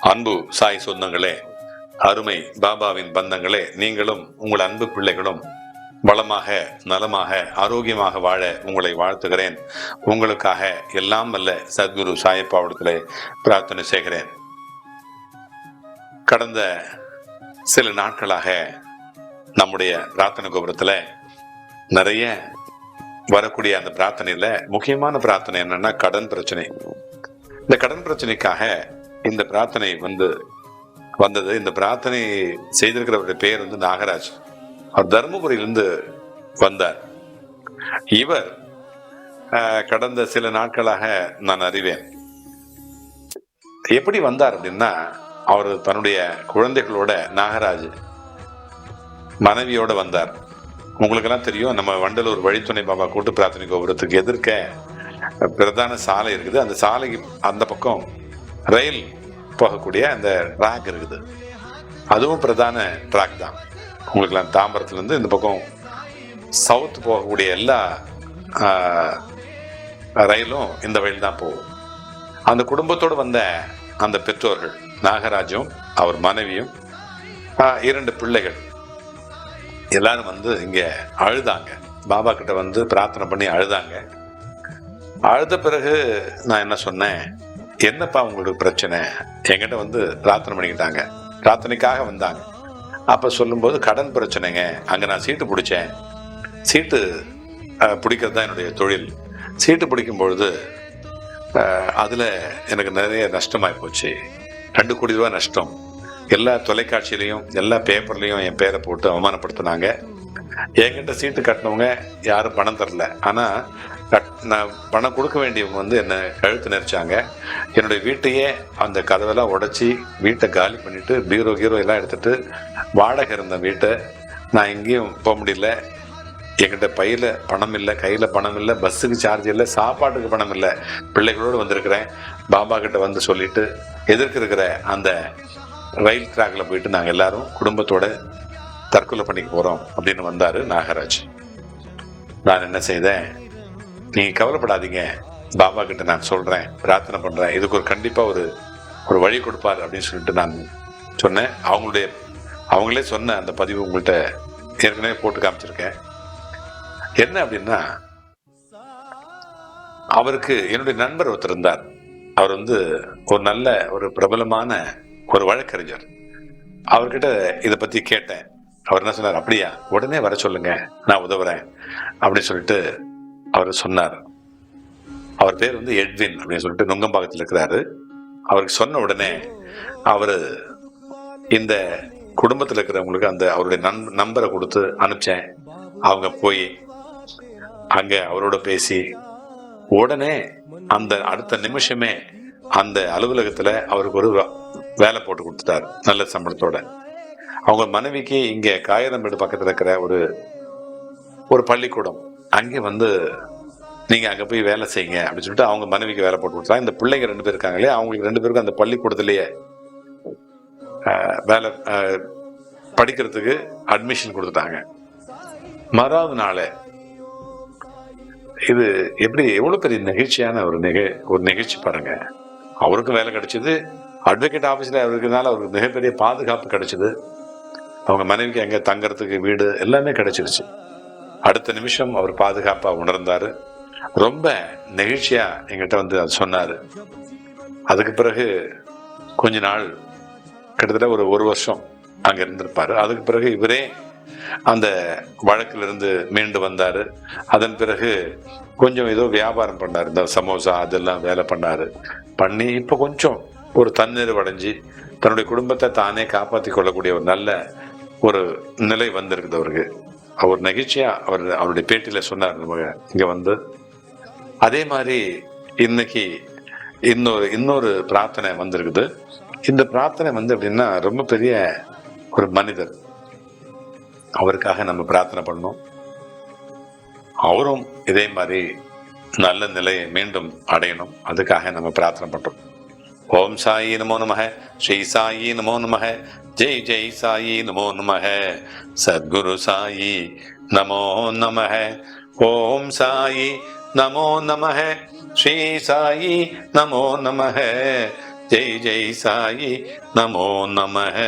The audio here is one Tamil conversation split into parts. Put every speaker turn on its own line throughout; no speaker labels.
அன்பு சாய் சொந்தங்களே அருமை பாபாவின் பந்தங்களே நீங்களும் உங்கள் அன்பு பிள்ளைகளும் வளமாக நலமாக ஆரோக்கியமாக வாழ உங்களை வாழ்த்துகிறேன். உங்களுக்காக எல்லாம் வல்ல சத்குரு சாயப்பாவிடத்திலே பிரார்த்தனை செய்கிறேன். கடந்த சில நாட்களாக நம்முடைய பிரார்த்தனை கோபுரத்தில் நிறைய வரக்கூடிய அந்த பிரார்த்தனையில முக்கியமான பிரார்த்தனை என்னன்னா கடன் பிரச்சனை. இந்த கடன் பிரச்சனைக்காக இந்த பிரார்த்தனை வந்து வந்தது. இந்த பிரார்த்தனை செய்திருக்கிறவருடைய பேர் வந்து நாகராஜ். அவர் தருமபுரியிலிருந்து வந்தார். இவர் ஆஹ், கடந்த சில நாட்களாக நான் அறிவேன். எப்படி வந்தார் அப்படின்னா அவர் தன்னுடைய குழந்தைகளோட நாகராஜ் மனைவியோட வந்தார். உங்களுக்கெல்லாம் தெரியும் நம்ம வண்டலூர் வழித்துணை பாபா கூட்டு பிரார்த்தனை கோபுரத்துக்கு எதிர்க்க பிரதான சாலை இருக்குது. அந்த சாலைக்கு அந்த பக்கம் ரயில் போகக்கூடிய அந்த ட்ராக் இருக்குது. அதுவும் பிரதான ட்ராக் தான். உங்களுக்குலாம் தாம்பரத்துலேருந்து இந்த பக்கம் சவுத் போகக்கூடிய எல்லா ரயிலும் இந்த வழியில் தான் போகும். அந்த குடும்பத்தோடு வந்த அந்த பெற்றோர்கள் நாகராஜும் அவர் மனைவியும் இரண்டு பிள்ளைகள் எல்லாரும் வந்து இங்கே அழுதாங்க. பாபா கிட்ட வந்து பிரார்த்தனை பண்ணி அழுதாங்க. அழுத பிறகு நான் என்ன சொன்னேன்? என்னப்பா உங்களுக்கு பிரச்சனை? என்கிட்ட வந்து பிரார்த்தனை பண்ணிக்கிட்டாங்க. பிரார்த்தனைக்காக வந்தாங்க. அப்போ சொல்லும்போது கடன் பிரச்சனைங்க. அங்கே நான் சீட்டு பிடிச்சேன். சீட்டு பிடிக்கிறது தான் என்னுடைய தொழில். சீட்டு பிடிக்கும் பொழுது அதில் எனக்கு நிறைய நஷ்டமாகி போச்சு. ரெண்டு கோடி ரூபாய் நஷ்டம். எல்லா தொலைக்காட்சியிலையும் எல்லா பேப்பர்லேயும் என் பேரை போட்டு அவமானப்படுத்தினாங்க. என்கிட்ட சீட்டு கட்டினவங்க யாரும் பணம் தரல. ஆனால் கட் நான் பணம் கொடுக்க வேண்டியவங்க வந்து என்னை கழுத்து நெரிச்சாங்க. என்னுடைய வீட்டையே அந்த கதவெல்லாம் உடைச்சி வீட்டை காலி பண்ணிட்டு பீரோ கீரோ எல்லாம் எடுத்துட்டு வாடகை இருந்த வீட்டை நான் எங்கேயும் போக முடியல. என்கிட்ட பையில் பணம் இல்லை கையில் பணம் இல்லை பஸ்ஸுக்கு சார்ஜ் இல்லை சாப்பாட்டுக்கு பணம் இல்லை. பிள்ளைகளோடு வந்திருக்கிறேன். பாபா கிட்ட வந்து சொல்லிட்டு எதிர்க்கிருக்கிற அந்த ரயில் ட்ராக்ல போயிட்டு நாங்கள் எல்லாரும் குடும்பத்தோட தற்கொலை பண்ணிக்க போகிறோம் அப்படின்னு வந்தார் நாகராஜ். நான் என்ன செய்தேன்? நீங்க கவலைப்படாதீங்க. பாபா கிட்ட நான் சொல்றேன் பிரார்த்தனை பண்றேன். இதுக்கு ஒரு கண்டிப்பா ஒரு ஒரு வழி கொடுப்பார் அப்படின்னு சொல்லிட்டு நான் சொன்னேன். அவங்களுடைய அவங்களே சொன்ன அந்த பதிவு உங்கள்கிட்ட ஏற்கனவே போட்டு காமிச்சிருக்கேன். என்ன அப்படின்னா அவருக்கு என்னுடைய நண்பர் ஒருத்தர் இருந்தார். அவர் வந்து ஒரு நல்ல ஒரு பிரபலமான ஒரு வழக்கறிஞர். அவர்கிட்ட இதை பத்தி கேட்டேன். அவர் என்ன சொன்னார் அப்படியா உடனே வர சொல்லுங்க நான் உதவுறேன். அப்படின்னு சொல்லிட்டு அவர் சொன்னார். அவர் பேர் வந்து எட்வின் அப்படின்னு சொல்லிட்டு நுங்கம்பாக்கத்தில் இருக்கிறாரு. அவருக்கு சொன்ன உடனே அவர் இந்த குடும்பத்தில் இருக்கிறவங்களுக்கு அந்த அவருடைய நண் நம்பரை கொடுத்து அனுப்பிச்சேன். அவங்க போய் அங்கே அவரோட பேசி உடனே அந்த அடுத்த நிமிஷமே அந்த அலுவலகத்தில் அவருக்கு ஒரு வேலை போட்டு கொடுத்துட்டாரு நல்ல சம்பளத்தோட. அவங்க மனைவிக்கு இங்கே காயிரம்பேடு பக்கத்தில் இருக்கிற ஒரு ஒரு பள்ளிக்கூடம். அங்கே வந்து நீங்கள் அங்கே போய் வேலை செய்யுங்க அப்படின்னு சொல்லிட்டு அவங்க மனைவிக்கு வேலை போட்டு கொடுத்தாங்க இந்த பிள்ளைங்க ரெண்டு பேர் இருக்காங்களே அவங்களுக்கு ரெண்டு பேருக்கும் அந்த பள்ளிக்கூடத்துலேயே வேலை படிக்கிறதுக்கு அட்மிஷன் கொடுத்துட்டாங்க. மறாவது நாளே இது எப்படி எவ்வளோ பெரிய நெகிழ்ச்சியான ஒரு நிக ஒரு நிகழ்ச்சி பாருங்க. அவருக்கும் வேலை கிடைச்சிது அட்வொகேட் ஆஃபீஸில் இருக்கிறதுனால அவருக்கு மிகப்பெரிய பாதுகாப்பு கிடைச்சிது. அவங்க மனைவிக்கு அங்கே தங்கறதுக்கு வீடு எல்லாமே கிடைச்சிருச்சு. அடுத்த நிமிஷம் அவர் பாதுகாப்பாக உணர்ந்தார். ரொம்ப நெகிழ்ச்சியாக எங்கிட்ட வந்து அது சொன்னார். அதுக்கு பிறகு கொஞ்ச நாள் கிட்டத்தட்ட ஒரு ஒரு வருஷம் அங்கே இருந்திருப்பார். அதுக்கு பிறகு இவரே அந்த வழக்கிலிருந்து மீண்டு வந்தார். அதன் பிறகு கொஞ்சம் ஏதோ வியாபாரம் பண்ணார். இந்த சமோசா அதெல்லாம் வேலை பண்ணார். பண்ணி இப்போ கொஞ்சம் ஒரு தன்னிறைவு அடைஞ்சு தன்னுடைய குடும்பத்தை தானே காப்பாற்றி கொள்ளக்கூடிய ஒரு நல்ல ஒரு நிலை வந்திருக்குது அவருக்கு. அவர் நெகிழ்ச்சியா அவர் அவருடைய பேட்டியில சொன்னார் நம்ம இங்க வந்து. அதே மாதிரி இன்னைக்கு இன்னொரு இன்னொரு பிரார்த்தனை வந்திருக்குது. இந்த பிரார்த்தனை வந்து அப்படின்னா ரொம்ப பெரிய ஒரு மனிதர். அவருக்காக நம்ம பிரார்த்தனை பண்ணோம். அவரும் இதே மாதிரி நல்ல நிலையை மீண்டும் அடையணும். அதுக்காக நம்ம பிரார்த்தனை பண்ணுறோம் ஓம் சாயி நமோ நமக ஸ்ரீ சாயி நமோ நமக ஜெய் ஜெய் சாயி நமோ நமக சத்குரு சாயி நமோ நமக ஓம் சாயி நமோ நமக ஸ்ரீ சாயி நமோ நமக ஜெய் ஜெய் சாயி நமோ நமஹ.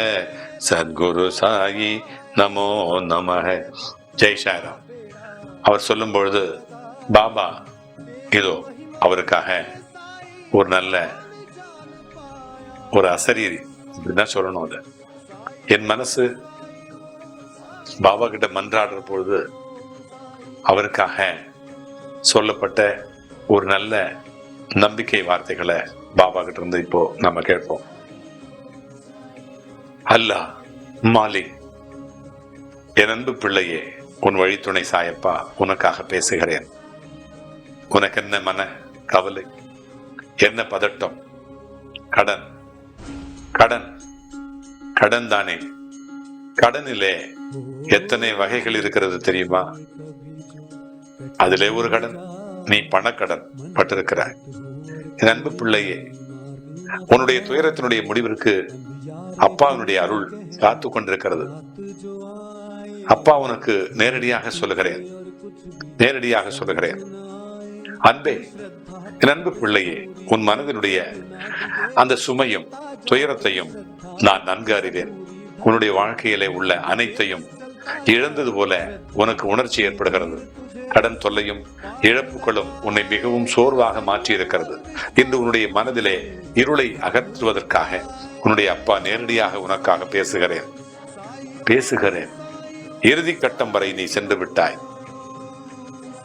சத்குரு சாயி நமோ நமக ஜெய் சாய்ராம் அவர் சொல்லும் பொழுது பாபா இதோ அவருக்காக ஒரு நல்ல ஒரு அசரீரி. இப்படிதான் சொல்லணும் அது. என் மனசு பாபா கிட்ட மன்றாடுற பொழுது அவருக்காக சொல்லப்பட்ட ஒரு நல்ல நம்பிக்கை வார்த்தைகளை பாபா கிட்ட இருந்து இப்போ நம்ம கேட்போம். அல்லா மாலிக் என் அன்பு பிள்ளையே உன் வழித்துணை சாயப்பா உனக்காக பேசுகிறேன். உனக்கு என்ன மன கவலை என்ன பதட்டம் கடன் கடன். கடன் தானே கடனிலே எத்தனை வகைகள் இருக்கிறது தெரியுமா? அதிலே ஒரு கடன். நீ பணக்கடன் பட்டிருக்கிறாய். என் அன்பு பிள்ளையே உன்னுடைய துயரத்தினுடைய முடிவிற்கு அப்பாவினுடைய அருள் காத்து கொண்டிருக்கிறது. அப்பா உனக்கு நேரடியாக சொல்லுகிறேன். நேரடியாக சொல்லுகிறேன். அன்பே என் அன்பு பிள்ளையே உன் மனதினுடைய அந்த சுமையும் துயரத்தையும் நான் நன்கு அறிவேன். உன்னுடைய வாழ்க்கையிலே உள்ள அனைத்தையும் இழந்தது போல உனக்கு உணர்ச்சி ஏற்படுகிறது. கடன் தொல்லையும் இழப்புகளும் உன்னை மிகவும் சோர்வாக மாற்றியிருக்கிறது. இன்று உன்னுடைய மனதிலே இருளை அகற்றுவதற்காக உன்னுடைய அப்பா நேரடியாக உனக்காக பேசுகிறேன். பேசுகிறேன். இறுதி கட்டம் வரை நீ சென்று விட்டாய்.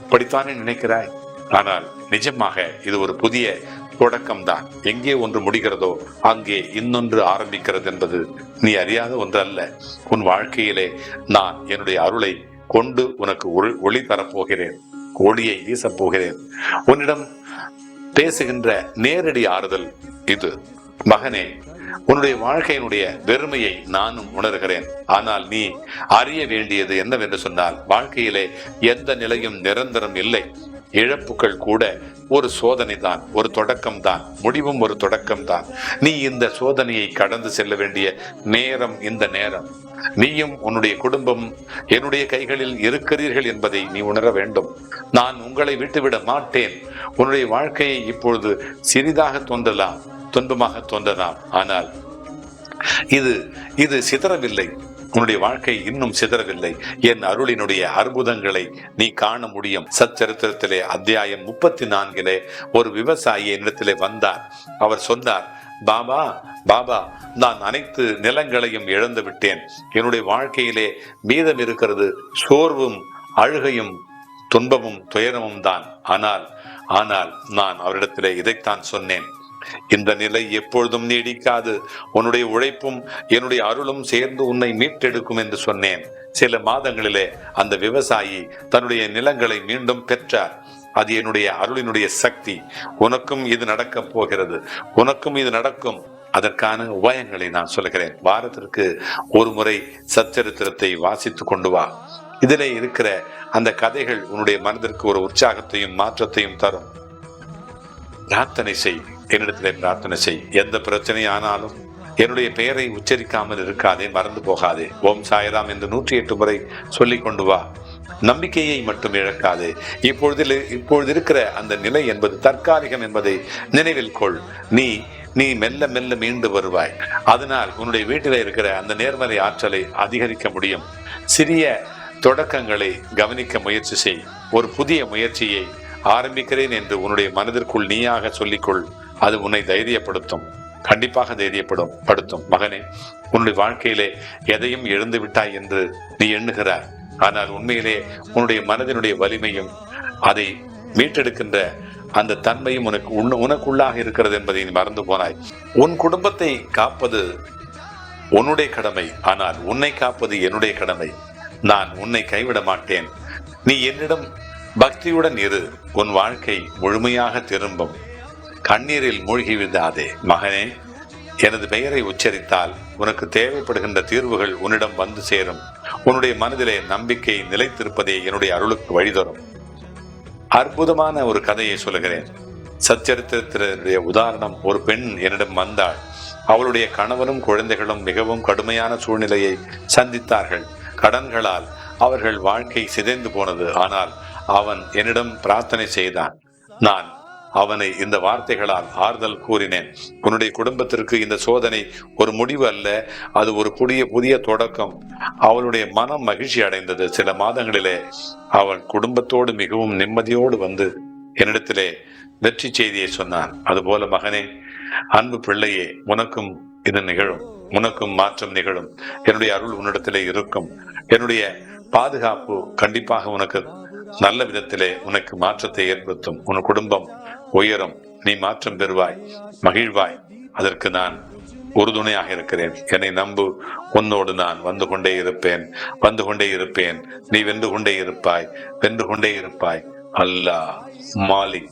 இப்படித்தானே நினைக்கிறாய்? ஆனால் நிஜமாக இது ஒரு புதிய தொடக்கம்தான். எங்கே ஒன்று முடிகிறதோ அங்கே இன்னொன்று ஆரம்பிக்கிறது என்பது நீ அறியாத ஒன்று அல்ல உன் வாழ்க்கையிலே நான் என்னுடைய அருளை கொண்டு உனக்கு ஒளி- தரப்போகிறேன். ஒளியை வீசப் போகிறேன். உன்னிடம் பேசுகின்ற நேரடி ஆறுதல் இது. மகனே உன்னுடைய வாழ்க்கையினுடைய வெறுமையை நானும் உணர்கிறேன். ஆனால் நீ அறிய வேண்டியது என்னவென்று சொன்னால் வாழ்க்கையிலே எந்த நிலையும் நிரந்தரம் இல்லை. இழப்புகள் கூட ஒரு சோதனை தான் ஒரு தொடக்கம் தான் முடிவும் ஒரு தொடக்கம் தான் நீ இந்த சோதனையை கடந்து செல்ல வேண்டிய நேரம் இந்த நேரம். நீயும் உன்னுடைய குடும்பம் என்னுடைய கைகளில் இருக்கிறீர்கள் என்பதை நீ உணர வேண்டும். நான் உங்களை விட்டுவிட மாட்டேன். உன்னுடைய வாழ்க்கையை இப்பொழுது சிறிதாக தோன்றலாம் துன்பமாக தோன்றலாம். ஆனால் இது இது சிதறவில்லை. உன்னுடைய வாழ்க்கை இன்னும் சிதறவில்லை. என் அருளினுடைய அற்புதங்களை நீ காண முடியும். சச்சரித்திரத்திலே அத்தியாயம் முப்பத்தி நான்கிலே ஒரு விவசாயி என்னிடத்திலே வந்தார். அவர் சொன்னார் பாபா பாபா நான் அனைத்து நிலங்களையும் இழந்து விட்டேன். என்னுடைய வாழ்க்கையிலே மீதம் இருக்கிறது சோர்வும் அழுகையும் துன்பமும் துயரமும் தான். ஆனால் ஆனால் நான் அவரிடத்திலே இதைத்தான் சொன்னேன். இந்த நிலை எப்பொழுதும் நீடிக்காது. உன்னுடைய உழைப்பும் என்னுடைய அருளும் சேர்ந்து உன்னை மீட்டெடுக்கும் என்று சொன்னேன். சில மாதங்களிலே அந்த விவசாயி தன்னுடைய நிலங்களை மீண்டும் பெற்றார். அது என்னுடைய அருளினுடைய சக்தி. உனக்கும் இது நடக்கப் போகிறது. உனக்கும் இது நடக்கும். அதற்கான உபாயங்களை நான் சொல்கிறேன். வாரத்திற்கு ஒரு முறை சச்சரித்திரத்தை வாசித்து கொண்டு வா. இதிலே இருக்கிற அந்த கதைகள் உன்னுடைய மனதிற்கு ஒரு உற்சாகத்தையும் மாற்றத்தையும் தரும். பிரார்த்தனை செய். என்னிடத்திலே பிரார்த்தனை செய். எந்த பிரச்சனை ஆனாலும் என்னுடைய பெயரை உச்சரிக்காமல் இருக்காதே மறந்து போகாதே. ஓம் சாய்ராம் என்று நூற்றி எட்டு முறை சொல்லி கொண்டு வா. நம்பிக்கையை மட்டும் இழக்காதே. இப்பொழுதில் இப்பொழுது இருக்கிற அந்த நிலை என்பது தற்காலிகம் என்பதை நினைவில் கொள். நீ நீ மெல்ல மெல்ல மீண்டு வருவாய். அதனால் உன்னுடைய வீட்டில் இருக்கிற அந்த நேர்மறை ஆற்றலை அதிகரிக்க முடியும். சிறிய தொடக்கங்களை கவனிக்க முயற்சி செய். ஒரு புதிய முயற்சியை ஆரம்பிக்கிறேன் என்று உன்னுடைய மனதிற்குள் நீயாக சொல்லிக்கொள். அது உன்னை தைரியப்படுத்தும். கண்டிப்பாக தைரியப்படும் படுத்தும். மகனே உன்னுடைய வாழ்க்கையிலே எதையும் இழந்து விட்டாய் என்று நீ எண்ணுகிறாய். ஆனால் உண்மையிலே உன்னுடைய மனதினுடைய வலிமையும் அதை மீட்டெடுக்கின்ற அந்த தன்மையும் உனக்கு உன் உனக்குள்ளாக இருக்கிறது என்பதை நீ மறந்து போனாய். உன் குடும்பத்தை காப்பது உன்னுடைய கடமை. ஆனால் உன்னை காப்பது என்னுடைய கடமை. நான் உன்னை கைவிட மாட்டேன். நீ என்னிடம் பக்தியுடன் இரு. உன் வாழ்க்கை முழுமையாக திரும்பும். கண்ணீரில் மூழ்கி விடாதே. மகனே எனது பெயரை உச்சரித்தால் உனக்கு தேவைப்படுகின்ற தீர்வுகள் உன்னிடம் வந்து சேரும். உன்னுடைய மனதிலே நம்பிக்கை நிலைத்திருப்பதே என்னுடைய அருளுக்கு வழிதரும் அற்புதமான ஒரு கதையை சொல்லுகிறேன். சச்சரித்திரத்தினுடைய உதாரணம் ஒரு பெண் என்னிடம் வந்தாள். அவளுடைய கணவனும் குழந்தைகளும் மிகவும் கடுமையான சூழ்நிலையை சந்தித்தார்கள். கடன்களால் அவர்கள் வாழ்க்கை சிதைந்து போனது. ஆனால் அவன் என்னிடம் பிரார்த்தனை செய்தான். நான் அவனை இந்த வார்த்தைகளால் ஆறுதல் கூறினேன். உன்னுடைய குடும்பத்திற்கு இந்த சோதனை ஒரு முடிவு அல்ல அது ஒரு புதிய புதிய தொடக்கம். அவளுடைய மனம் மகிழ்ச்சி அடைந்தது. சில மாதங்களிலே அவள் குடும்பத்தோடு மிகவும் நிம்மதியோடு வந்து என்னிடத்திலே வெற்றி செய்தியை சொன்னான். அதுபோல மகனே அன்பு பிள்ளையே உனக்கும் இது நிகழும். உனக்கும் மாற்றம் நிகழும். என்னுடைய அருள் உன்னிடத்திலே இருக்கும். என்னுடைய பாதுகாப்பு கண்டிப்பாக உனக்கு நல்ல விதத்திலே உனக்கு மாற்றத்தை ஏற்படுத்தும். உன் குடும்பம் உயரும். நீ மாற்றம் பெறுவாய் மகிழ்வாய். அதற்கு நான் உறுதுணையாக இருக்கிறேன். என்னை நம்பு. உன்னோடு நான் வந்து கொண்டே இருப்பேன். வந்து கொண்டே இருப்பேன். நீ வென்று கொண்டே இருப்பாய். வென்று கொண்டே இருப்பாய். அல்லாஹ் மாலிக்.